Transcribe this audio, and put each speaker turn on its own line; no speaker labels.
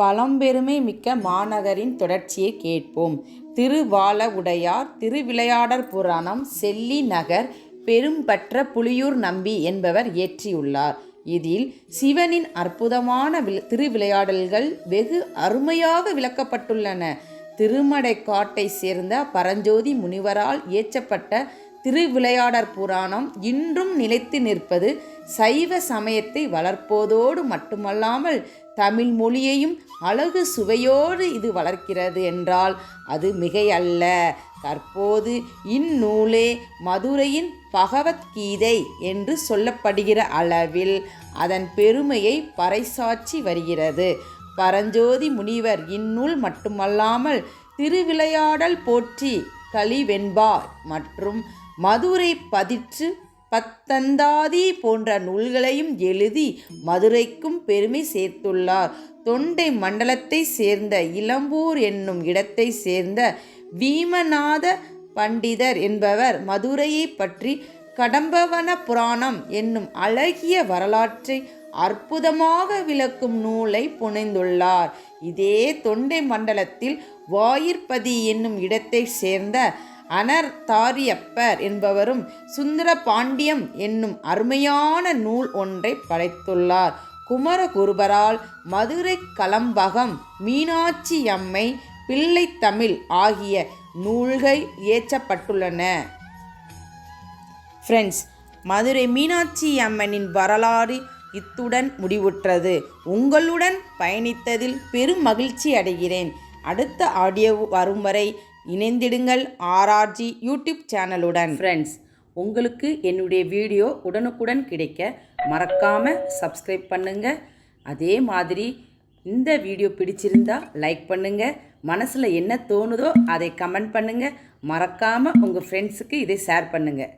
பழம்பெருமை மிக்க மாநகரின் தொடர்ச்சியை கேட்போம். திருவால உடையார் திருவிளையாடற் புராணம் செல்லி நகர் பெரும்பற்ற புலியூர் நம்பி என்பவர் இயற்றியுள்ளார். இதில் சிவனின் அற்புதமான வில் திருவிளையாடல்கள் வெகு அருமையாக விளக்கப்பட்டுள்ளன. திருமடைக்காட்டை சேர்ந்த பரஞ்சோதி முனிவரால் இயற்றப்பட்ட திருவிளையாடற் புராணம் இன்றும் நிலைத்து நிற்பது சைவ சமயத்தை வளர்ப்பதோடு மட்டுமல்லாமல் தமிழ் மொழியையும் அழகு சுவையோடு இது வளர்க்கிறது என்றால் அது மிகையல்ல. தற்போது இந்நூலே மதுரையின் பகவத்கீதை என்று சொல்லப்படுகிற அளவில் அதன் பெருமையை பறைசாற்றி வருகிறது. பரஞ்சோதி முனிவர் இந்நூல் மட்டுமல்லாமல் திருவிளையாடல் போற்றி கலிவெண்பா மற்றும் மதுரை பதிற்று பத்தந்தாதி போன்ற நூல்களையும் எழுதி மதுரைக்கும் பெருமை சேர்த்துள்ளார். தொண்டை மண்டலத்தை சேர்ந்த இளம்பூர் என்னும் இடத்தை சேர்ந்த வீமநாத பண்டிதர் என்பவர் மதுரையை பற்றி கடம்பவன புராணம் என்னும் அழகிய வரலாற்றை அற்புதமாக விளக்கும் நூலை புனைந்துள்ளார். இதே தொண்டை மண்டலத்தில் வாயிற்பதி என்னும் இடத்தை சேர்ந்த அனர்தாரியப்பர் என்பவரும் சுந்தர பாண்டியம் என்னும் அருமையான நூல் ஒன்றை படைத்துள்ளார். குமரகுருபரால் மதுரை கலம்பகம் மீனாட்சி அம்மை பிள்ளைத்தமிழ் ஆகிய நூல்கள் இயற்றப்பட்டுள்ளன. ஃப்ரெண்ட்ஸ் மதுரை மீனாட்சி அம்மனின் வரலாறு இத்துடன் முடிவுற்றது. உங்களுடன் பயணித்ததில் பெரும் மகிழ்ச்சி அடைகிறேன். அடுத்த ஆடியோ வரும் வரை இணைந்திடுங்கள் ஆர்ஆர்ஜி யூடியூப் சேனலுடன். ஃப்ரெண்ட்ஸ் உங்களுக்கு என்னுடைய வீடியோ உடனுக்குடன் கிடைக்க மறக்காமல் சப்ஸ்கிரைப் பண்ணுங்கள் அதே மாதிரி இந்த வீடியோ பிடிச்சிருந்தா லைக் பண்ணுங்கள் மனசில் என்ன தோணுதோ அதை கமெண்ட் பண்ணுங்கள் மறக்காமல் உங்கள் ஃப்ரெண்ட்ஸுக்கு இதை ஷேர் பண்ணுங்கள்